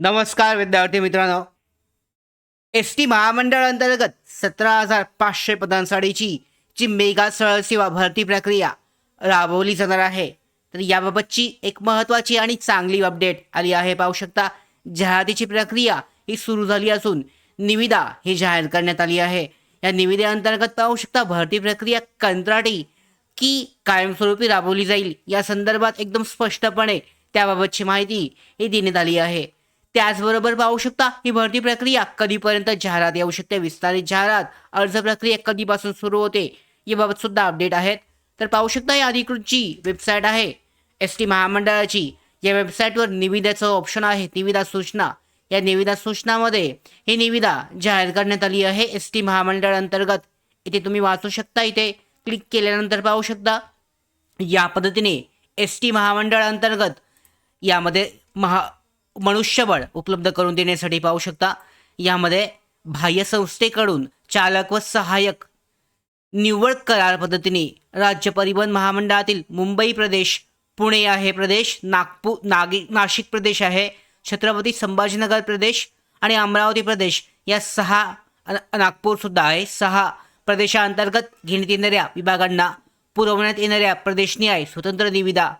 नमस्कार विद्यार्थी मित्रांनो. एस टी महामंडळ अंतर्गत सतरा हजार पाचशे पदांसाठीची जी मेगा सरळ सेवा भरती प्रक्रिया राबवली जाणार आहे तर याबाबतची एक महत्त्वाची आणि चांगली अपडेट आली आहे. पाहू शकता जाहिरातीची प्रक्रिया ही सुरू झाली असून निविदा ही जाहीर करण्यात आली आहे. या निविदेअंतर्गत पाहू शकता भरती प्रक्रिया कंत्राटी की कायमस्वरूपी राबवली जाईल या संदर्भात एकदम स्पष्टपणे त्याबाबतची माहिती ही देण्यात आली आहे. त्याचबरोबर पाहू शकता ही भरती प्रक्रिया कधीपर्यंत जाहिरात येऊ शकते? विस्तारित जाहिरात अर्ज प्रक्रिया कधीपासून सुरू होते? याबाबत सुद्धा अपडेट आहेत. तर पाहू शकता या अधिकृत जी वेबसाईट आहे एस टी महामंडळाची. या वेबसाईटवर निविदाचं ऑप्शन आहे निविदा सूचना. या निविदा सूचनामध्ये ही निविदा जाहीर करण्यात आली आहे एस टी महामंडळ अंतर्गत. इथे तुम्ही वाचू शकता इथे. क्लिक केल्यानंतर पाहू शकता या पद्धतीने एस टी महामंडळ अंतर्गत यामध्ये महा मनुष्यबळ उपलब्ध करून देण्यासाठी पाहू शकता. यामध्ये बाह्य संस्थेकडून चालक व सहाय्यक निव्वळ करार पद्धतीने राज्य परिवहन महामंडळातील मुंबई प्रदेश पुणे आहे प्रदेश नागपूर नागी नाशिक प्रदेश आहे छत्रपती संभाजीनगर प्रदेश आणि अमरावती प्रदेश या सहा नागपूरसुद्धा आहे. सहा प्रदेशांतर्गत घेण्यात येणाऱ्या विभागांना पुरवण्यात येणाऱ्या प्रदेशनी आहे स्वतंत्र निविदा.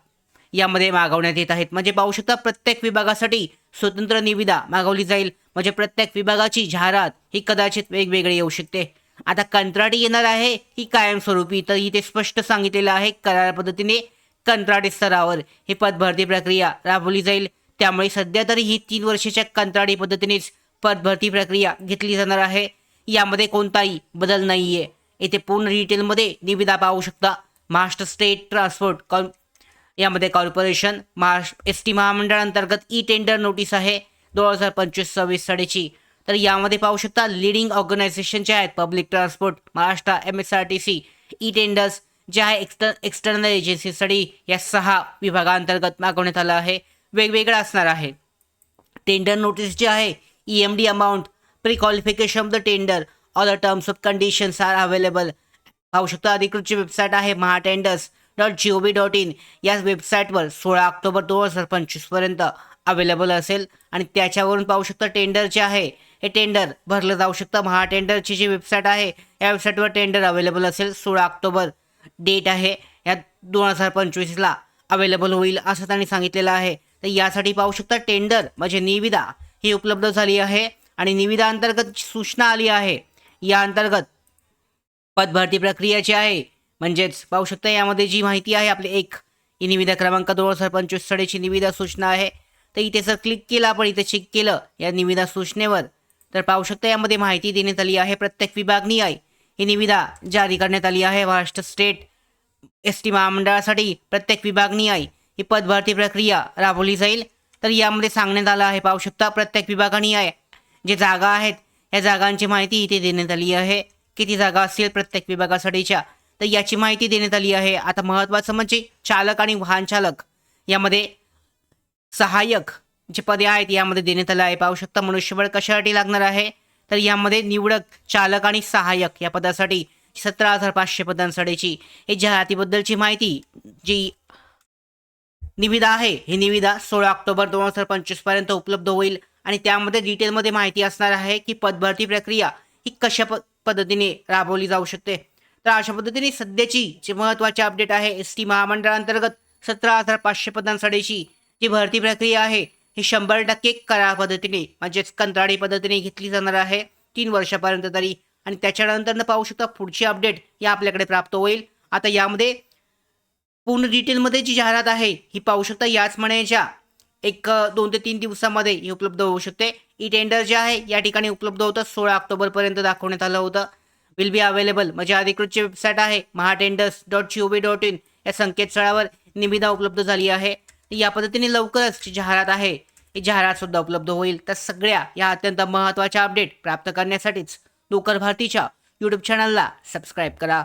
यामध्ये मागवण्यात येत आहेत. म्हणजे पाहू शकता प्रत्येक विभागासाठी स्वतंत्र निविदा मागवली जाईल. म्हणजे प्रत्येक विभागाची जाहिरात ही कदाचित वेगवेगळी येऊ शकते. आता कंत्राटी येणार आहे ही कायमस्वरूपी. तर इथे स्पष्ट सांगितलेलं आहे करार पद्धतीने कंत्राटी स्तरावर ही पदभरती प्रक्रिया राबवली जाईल. त्यामुळे सध्या तरी ही तीन वर्षाच्या कंत्राटी पद्धतीनेच पदभरती प्रक्रिया घेतली जाणार आहे. यामध्ये कोणताही बदल नाही आहे येथे पूर्ण डिटेलमध्ये निविदा पाहू शकता. महाराष्ट्र स्टेट ट्रान्सपोर्ट कॉन यामध्ये कॉर्पोरेशन महाराष्ट्र एस टी महामंडळ अंतर्गत ई टेंडर नोटीस आहे दोन हजार पंचवीस सव्वीस साडेची तर यामध्ये पाहू शकता लिडिंग ऑर्गनायझेशन जे आहेत public transport Maharashtra M S R T C E tenders जे आहे एक्स्टर एक्सटर्नल एजन्सीसाठी या सहा विभागांतर्गत मागवण्यात आलं आहे वेगवेगळं असणार आहे. टेंडर नोटीस जे आहे E M D amount pre qualification of the tender all the terms of conditions are available पाहू शकता अधिकृतची वेबसाईट आहे Maha tenders dot G O V dot in या वेबसाईटवर सोळा ऑक्टोबर दोन हजार पंचवीसपर्यंत अवेलेबल असेल. आणि त्याच्यावरून पाहू शकता टेंडर जे आहे हे टेंडर भरलं जाऊ शकतं. महा टेंडरची जी वेबसाईट आहे या वेबसाईटवर टेंडर अवेलेबल असेल. सोळा ऑक्टोबर डेट आहे या दोन हजार पंचवीसला अवेलेबल होईल असं त्यांनी सांगितलेलं आहे. तर यासाठी पाहू शकता टेंडर म्हणजे निविदा ही उपलब्ध झाली आहे. आणि निविदा अंतर्गत सूचना आली आहे. या अंतर्गत पदभरती प्रक्रिया जी आहे म्हणजेच पाहू शकता यामध्ये जी माहिती आहे आपली एक ही निविदा क्रमांक दोन हजार पंचवीस साडेची निविदा सूचना आहे. तर इथे जर क्लिक केलं आपण इथे चेक केलं या निविदा सूचनेवर तर पाहू शकता यामध्ये माहिती देण्यात आली आहे. प्रत्येक विभागनिहाय ही निविदा जारी करण्यात आली आहे. महाराष्ट्र स्टेट एस टी महामंडळासाठी प्रत्येक विभागनिहाय ही पदभरती प्रक्रिया राबवली जाईल. तर यामध्ये सांगण्यात आलं आहे पाहू शकता प्रत्येक विभागानिहाय जे जागा आहेत या जागांची माहिती इथे देण्यात आली आहे. किती जागा असतील प्रत्येक विभागासाठीच्या? तर याची माहिती देण्यात आली आहे. आता महत्त्वाचं म्हणजे चालक आणि वाहन चालक. यामध्ये सहाय्यक जे पदे आहेत यामध्ये देण्यात आलं आहे. पाहू शकता मनुष्यबळ कशासाठी लागणार आहे? तर यामध्ये निवडक चालक आणि सहाय्यक या पदासाठी सतरा हजार पाचशे पदांसाठीची. ही जाहिरातीबद्दलची माहिती जी निविदा आहे ही निविदा सोळा ऑक्टोबर दोन हजार पंचवीसपर्यंत उपलब्ध होईल. आणि त्यामध्ये डिटेलमध्ये माहिती असणार आहे की पदभरती प्रक्रिया ही कशा प पद्धतीने राबवली जाऊ शकते? तर अशा पद्धतीने सध्याची जे महत्त्वाची अपडेट आहे एस टी महामंडळांतर्गत सतरा हजार पाचशे पदांसाठीची जी भरती प्रक्रिया आहे ही शंभर टक्के करा पद्धतीने म्हणजेच कंत्राडी पद्धतीने घेतली जाणार आहे. तीन वर्षापर्यंत तरी. आणि त्याच्यानंतर पाहू शकता पुढची अपडेट या आपल्याकडे प्राप्त होईल. आता यामध्ये पूर्ण डिटेलमध्ये जी जाहिरात आहे ही पाहू शकता याच महिन्याच्या एक दोन ते तीन दिवसामध्ये ही उपलब्ध होऊ शकते. ई टेंडर जे आहे या ठिकाणी उपलब्ध होतं सोळा ऑक्टोबरपर्यंत दाखवण्यात आलं होतं. विल बी अवेलेबल म्हणजे अधिकृतची वेबसाईट आहे Mahatenders dot G O V dot in या संकेतस्थळावर निविदा उपलब्ध झाली आहे. या पद्धतीने लवकरच जी जाहिरात आहे ही जाहिरात सुद्धा उपलब्ध होईल. तर सगळ्या या अत्यंत महत्त्वाच्या अपडेट प्राप्त करण्यासाठीच लोकर भारतीच्या यूट्यूब चॅनलला सबस्क्राईब करा.